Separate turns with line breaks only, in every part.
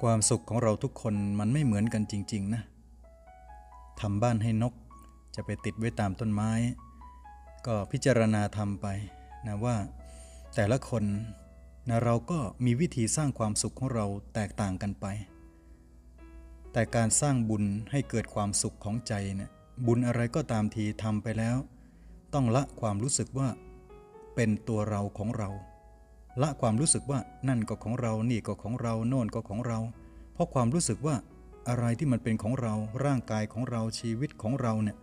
ความสุขของเราทุกคนมันไม่เหมือนกันจริง ๆ นะทำบ้านให้นกจะไปติดไว้ตามต้นไม้ ก็พิจารณาทำไปนะว่า แต่ละคนนะเราก็มีวิธีสร้างความสุขของเราแตกต่างกันไป แต่การสร้างบุญให้เกิดความสุขของใจเนี่ยบุญอะไรก็ตามทีทำไปแล้ว ต้องละความรู้สึกว่าเป็นตัวเราของเรา ละความรู้สึกว่านั่นก็ของเรา นี่ก็ของเรา โน่นก็ของเรา เพราะความรู้สึกว่าอะไรที่มันเป็นของเรา ร่างกายของเรา ชีวิตของเราเนี่ย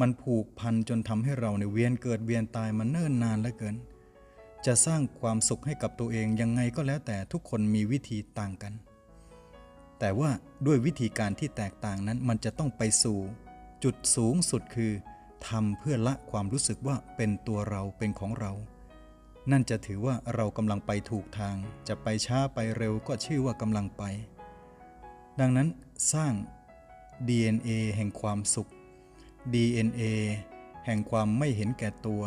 มันผูกพันจนทำให้เราเนี่ยเวียนเกิดเวียนตายมาเนิ่นนานเหลือเกิน จะสร้างความสุขให้กับตัวเองยังไงก็แล้วแต่ทุกคนมีวิธีต่างกัน แต่ว่าด้วยวิธีการที่แตกต่างนั้นมันจะต้องไปสู่ จุดสูงสุดคือทำเพื่อละความรู้สึกว่าเป็นตัวเราเป็นของเรา นั่นจะถือว่าเรากำลังไปถูกทาง จะไปช้าไปเร็วก็ชื่อว่ากำลังไป ดังนั้นสร้าง DNA แห่งความสุข DNA แห่งความไม่เห็นแก่ตัว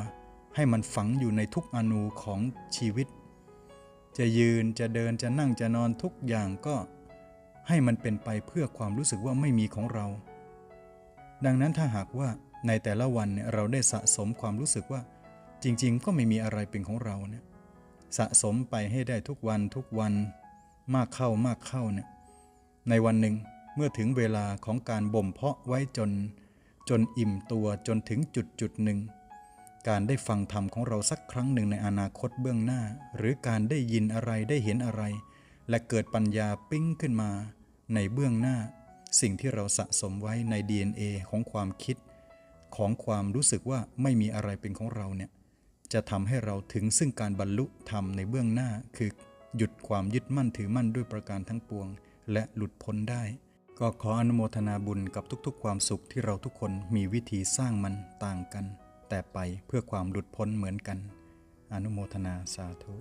ให้มันฝังอยู่ในทุกอนูของชีวิต จะยืนจะเดินจะนั่งจะนอนทุกอย่างก็ ให้มันเป็นไปเพื่อความรู้สึกว่าไม่มีของเรา ดังนั้นถ้าหากว่าในแต่ละวันเนี่ยเราได้สะสมความรู้สึกว่า จริงๆ ก็ไม่มีอะไรเป็นของเราเนี่ยสะสมไปให้ได้ทุกวันทุกวันมากเข้ามากเข้าเนี่ยในวันหนึ่งเมื่อถึงเวลาของการบ่มเพาะไว้จน จนอิ่มตัวจนถึงจุดจุดหนึ่ง การได้ฟังธรรมของเราสักครั้งหนึ่งในอนาคตเบื้องหน้า หรือการได้ยินอะไรได้เห็นอะไร และเกิดปัญญาปิ้งขึ้นมา ในเบื้องหน้า สิ่งที่เราสะสมไว้ใน DNA ของความคิด ของความรู้สึกว่าไม่มีอะไรเป็นของเราเนี่ย จะทำให้เราถึงซึ่งการบรรลุธรรมในเบื้องหน้า คือหยุดความยึดมั่นถือมั่นด้วยประการทั้งปวง และหลุดพ้นได้ ก็ขออนุโมทนาบุญกับทุกๆ ความสุขที่เราทุกคนมีวิธีสร้างมันต่างกัน แต่ไปเพื่อความหลุดพ้นเหมือนกัน อนุโมทนาสาธุ